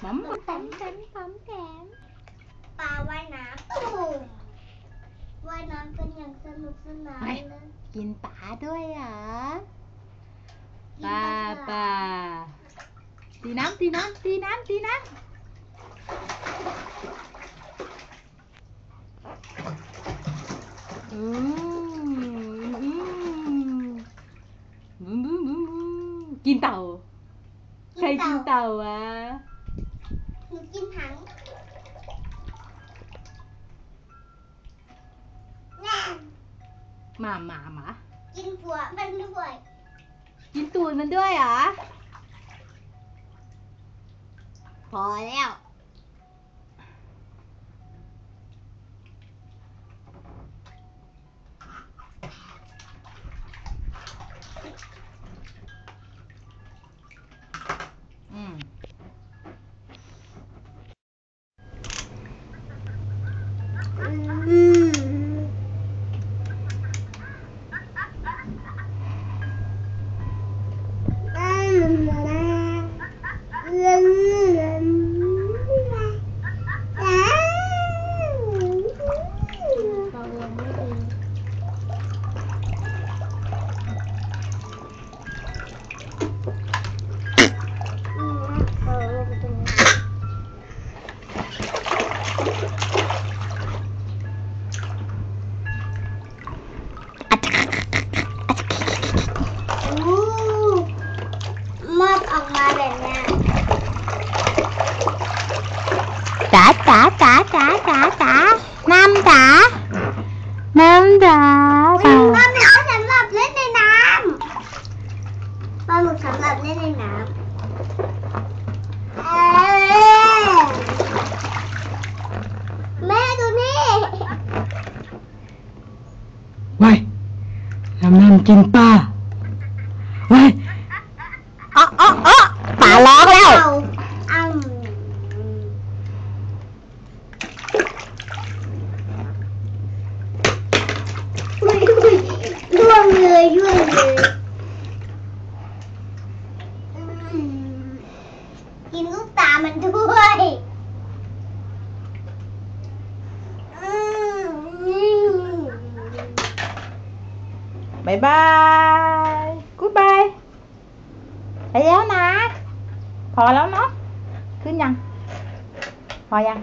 หมัม แต้มแต้มแต้มแต้มปลาว่ายน้ำตุ่มว่ายน้ำกันอย่างสนุกสนานเลย กินปลาด้วยเหรอ กิน ปลา ป ป ลา ลาตีน้ำตีน้ำตีน้ำตีน้ำอืมอืมบูม หมาหมาหมากินผัวมันด้วยกินตูดมันด้วยเหรอ พอแล้ว อืมอื อู้มอบออกม มันกินปลาไว้อ๋ออ๋ออ๋อปลาร้องแล้ว เอาอ้ำอุ้ยอุ้ยล่วงเลยล่วงเลยอืมกินลูกตามันด้วยอืม บายบายกูบายไปแล้วนะ พอแล้วเนาะ ขึ้นยัง พอยัง